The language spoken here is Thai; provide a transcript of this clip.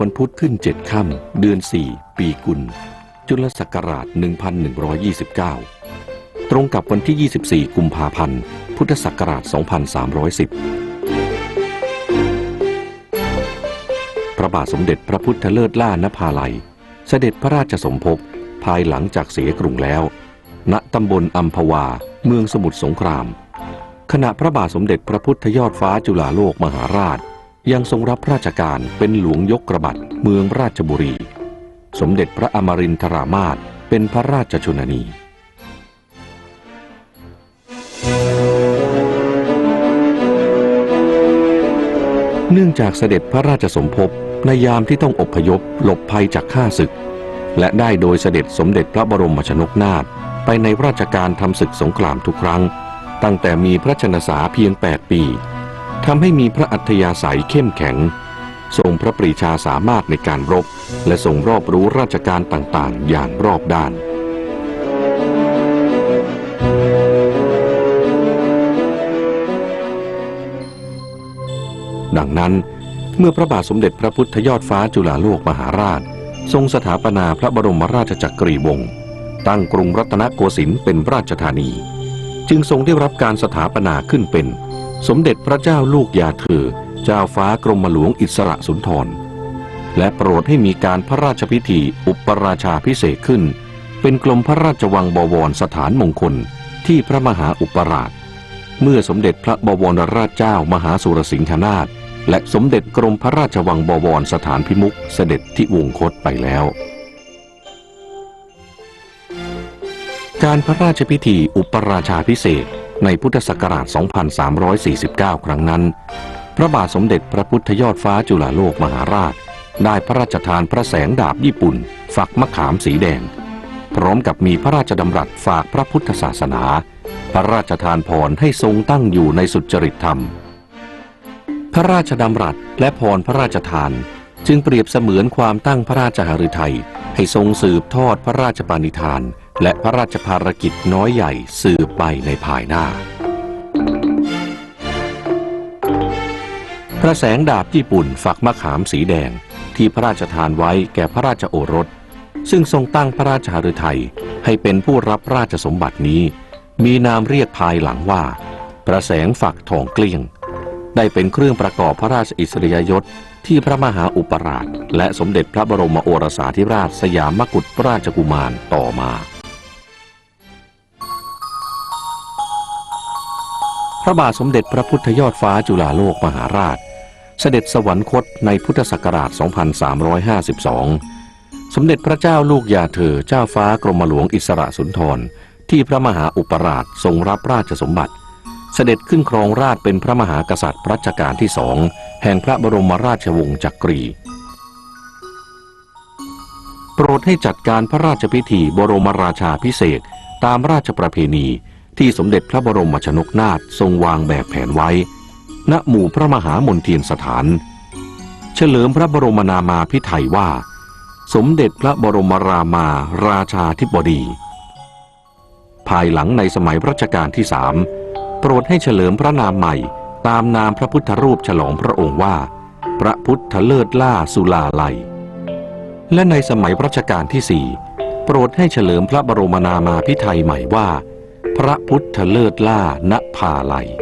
วันพุธขึ้นเจ็ดค่ำเดือน4ปีกุล จุลศักราช 1129 ตรงกับวันที่ 24 กุมภาพันธ์ พุทธศักราช 2310 พระบาทสมเด็จพระพุทธเลิศล่านภาลัย เสด็จพระราชสมภพภายหลังจากเสียกรุงแล้ว ณตำบลอัมพวา เมืองสมุทรสงคราม ขณะพระบาทสมเด็จพระพุทธยอดฟ้าจุฬาโลกมหาราช ยังทรงรับราชการเป็นหลวงยกกระบัดเมืองราชบุรี สมเด็จพระอมรินทรามาศเป็นพระราชชนนีเนื่องจากเสด็จพระราชสมภพในยามที่ต้องอพยพหลบภัยจากข้าศึก และได้โดยเสด็จสมเด็จพระบรมชนกนาถไปในราชการทำศึกสงครามทุกครั้ง ตั้งแต่มีพระชนสาเพียง 8 ปี ทำให้มีพระอัธยาศัยเข้มแข็ง ทรงพระปรีชาสามารถในการรบ และทรงรอบรู้ราชการต่างๆ อย่างรอบด้านดังนั้นเมื่อพระบาทสมเด็จพระพุทธยอดฟ้าจุฬาโลกมหาราช ทรงสถาปนาพระบรมราชจักรีวงศ์ตั้งกรุงรัตนโกสินทร์เป็นราชธานี จึงทรงได้รับการสถาปนาขึ้นเป็น สมเด็จพระเจ้าลูกยาเธอ เจ้าฟ้ากรมหลวงอิสระสุนทร และโปรดให้มีการพระราชพิธีอุปราชาพิเศษขึ้น เป็นกรมพระราชวังบวรสถานมงคลที่พระมหาอุปราช เมื่อสมเด็จพระบวรราชเจ้ามหาสุรสิงหนาถและสมเด็จกรมพระราชวังบวรสถานพิมุขเสด็จที่วงคตไปแล้ว การพระราชพิธีอุปราชาพิเศษ ในพุทธศักราช 2349 ครั้งนั้น พระบาทสมเด็จพระพุทธยอดฟ้าจุฬาโลกมหาราช ได้พระราชทานพระแสงดาบญี่ปุ่น ฝักมะขามสีแดง พร้อมกับมีพระราชดำรัสฝากพระพุทธศาสนา พระราชทานพรให้ทรงตั้งอยู่ในสุจริตธรรม พระราชดำรัสและพรพระราชทาน จึงเปรียบเสมือนความตั้งพระราชหฤทัยให้ทรงสืบทอดพระราชปณิธาน และพระราชภารกิจน้อยใหญ่สืบไปในภายหน้า พระแสงดาบญี่ปุ่นฝักมะขามสีแดงที่พระราชทานไว้แก่พระราชโอรส ซึ่งทรงตั้งพระราชหฤทัยให้เป็นผู้รับราชสมบัตินี้ มีนามเรียกภายหลังว่า พระแสงฝักทองเกลี้ยง ได้เป็นเครื่องประกอบพระราชอิสริยยศที่พระมหาอุปราช และสมเด็จพระบรมโอรสาธิราชสยามกุฎราชกุมารต่อมา พระบาทสมเด็จพระพุทธยอดฟ้าจุฬาโลกมหาราช เสด็จสวรรคตในพุทธศักราช 2352 สมเด็จพระเจ้าลูกยาเธอเจ้าฟ้ากรมหลวงอิสระสุนทร ที่พระมหาอุปราชทรงรับราชสมบัติ เสด็จขึ้นครองราชเป็นพระมหากษัตริย์รัชกาลที่สองแห่งพระบรมราชวงศ์จักรีโปรดให้จัดการพระราชพิธีบรมราชาพิเศษตามราชประเพณี ที่สมเด็จพระบรมชนกนาถทรงวางแบบแผนไว้ ณหมู่พระมหามนเทียนสถาน เฉลิมพระบรมนามาพิไทยว่า สมเด็จพระบรมรามาราชาธิบดี ภายหลังในสมัยรัชกาลที่สามโปรดให้เฉลิมพระนามใหม่ตามนามพระพุทธรูปฉลองพระองค์ว่า พระพุทธเลิศล่าสุลาลัย และในสมัยรัชกาลที่สี่โปรดให้เฉลิมพระบรมนามาพิไทยใหม่ว่า พระพุทธเลิศล่าณภาลัย